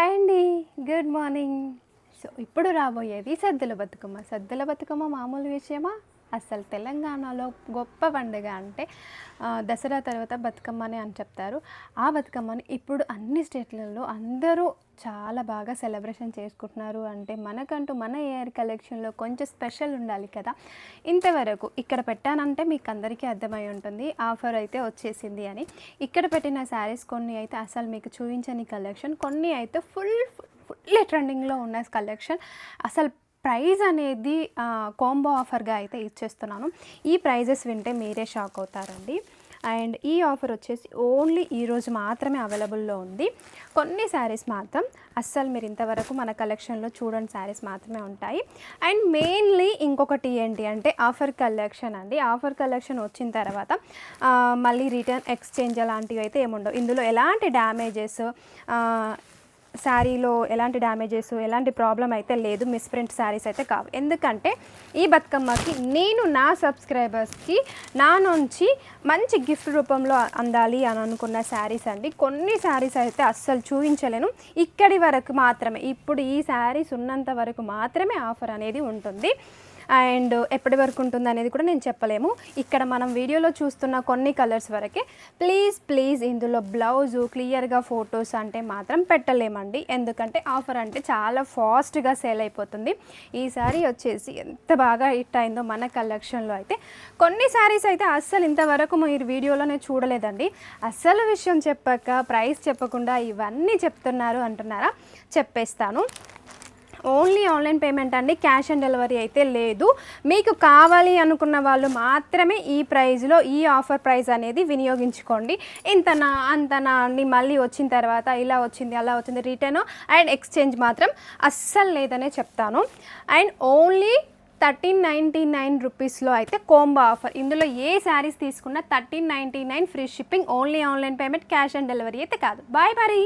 Hi అండి. Good morning so ఇప్పుడు రాబోయేది సద్దుల బతుకమ్మ. సద్దుల బతుకమ్మ మామూలు విషయమా? అసలు తెలంగాణలో గొప్ప పండుగ అంటే దసరా తర్వాత బతుకమ్మని అని చెప్తారు. ఆ బతుకమ్మని ఇప్పుడు అన్ని స్టేట్లలో అందరూ చాలా బాగా సెలబ్రేషన్ చేసుకుంటున్నారు. అంటే మనకంటూ మన ఎయిర్ కలెక్షన్లో కొంచెం స్పెషల్ ఉండాలి కదా. ఇంతవరకు ఇక్కడ పెట్టానంటే మీకు అందరికీ అర్థమై ఉంటుంది. ఆఫర్ అయితే వచ్చేసింది అని. ఇక్కడ పెట్టిన శారీస్ కొన్ని అయితే అసలు మీకు చూపించని కలెక్షన్. కొన్ని అయితే ఫుల్ ఫుల్ ట్రెండింగ్లో ఉన్న కలెక్షన్. అసలు ప్రైజ్ అనేది కాంబో ఆఫర్గా అయితే ఇచ్చేస్తున్నాను. ఈ ప్రైజెస్ వింటే మీరే షాక్ అవుతారండి. అండ్ ఈ ఆఫర్ వచ్చేసి ఓన్లీ ఈరోజు మాత్రమే అవైలబుల్లో ఉంది. కొన్ని శారీస్ మాత్రం అస్సలు మీరు ఇంతవరకు మన కలెక్షన్లో చూడని శారీస్ మాత్రమే ఉంటాయి. అండ్ మెయిన్లీ ఇంకొకటి ఏంటి అంటే ఆఫర్ కలెక్షన్ అండి. ఆఫర్ కలెక్షన్ వచ్చిన తర్వాత మళ్ళీ రిటర్న్ ఎక్స్చేంజ్ అలాంటివి అయితే ఏముండవు. ఇందులో ఎలాంటి డ్యామేజెస్ శారీలో ఎలాంటి డ్యామేజెస్ ఎలాంటి ప్రాబ్లం అయితే లేదు. మిస్ప్రింట్ శారీస్ అయితే కావు. ఎందుకంటే ఈ బతుకమ్మకి నేను నా సబ్స్క్రైబర్స్కి నా నుంచి మంచి గిఫ్ట్ రూపంలో అందాలి అని అనుకున్న శారీస్ అండి. కొన్ని శారీస్ అయితే అస్సలు చూపించలేను. ఇక్కడి వరకు మాత్రమే. ఇప్పుడు ఈ శారీస్ ఉన్నంత వరకు మాత్రమే ఆఫర్ అనేది ఉంటుంది. అండ్ ఎప్పటి వరకు ఉంటుంది అనేది కూడా నేను చెప్పలేము. ఇక్కడ మనం వీడియోలో చూస్తున్న కొన్ని కలర్స్ వరకే ప్లీజ్ ప్లీజ్ ఇందులో బ్లౌజు క్లియర్గా ఫొటోస్ అంటే మాత్రం పెట్టలేమండి. ఎందుకంటే ఆఫర్ అంటే చాలా ఫాస్ట్గా సేల్ అయిపోతుంది. ఈ సారీ వచ్చేసి ఎంత బాగా హిట్ అయిందో మన కలెక్షన్లో అయితే. కొన్ని శారీస్ అయితే అస్సలు ఇంతవరకు మీరు వీడియోలోనే చూడలేదండి. అస్సలు విషయం చెప్పక ప్రైస్ చెప్పకుండా ఇవన్నీ చెప్తున్నారు అంటున్నారా? చెప్పేస్తాను. ఓన్లీ ఆన్లైన్ పేమెంట్ అండి క్యాష్ ఆన్ డెలివరీ అయితే లేదు. మీకు కావాలి అనుకున్న వాళ్ళు మాత్రమే ఈ ప్రైస్లో ఈ ఆఫర్ ప్రైస్ అనేది వినియోగించుకోండి. ఇంతనా అంతనా అని మళ్ళీ వచ్చిన తర్వాత ఇలా వచ్చింది అలా వచ్చింది రిటర్న్ అండ్ ఎక్స్చేంజ్ మాత్రం అస్సలు లేదనే చెప్తాను. And only thirteen ninety nine రూపీస్లో అయితే కోంబో ఆఫర్. ఇందులో ఏ శారీస్ తీసుకున్నా thirteen ninety nine free shipping only online payment cash on delivery అయితే కాదు. బాయ్ మరి.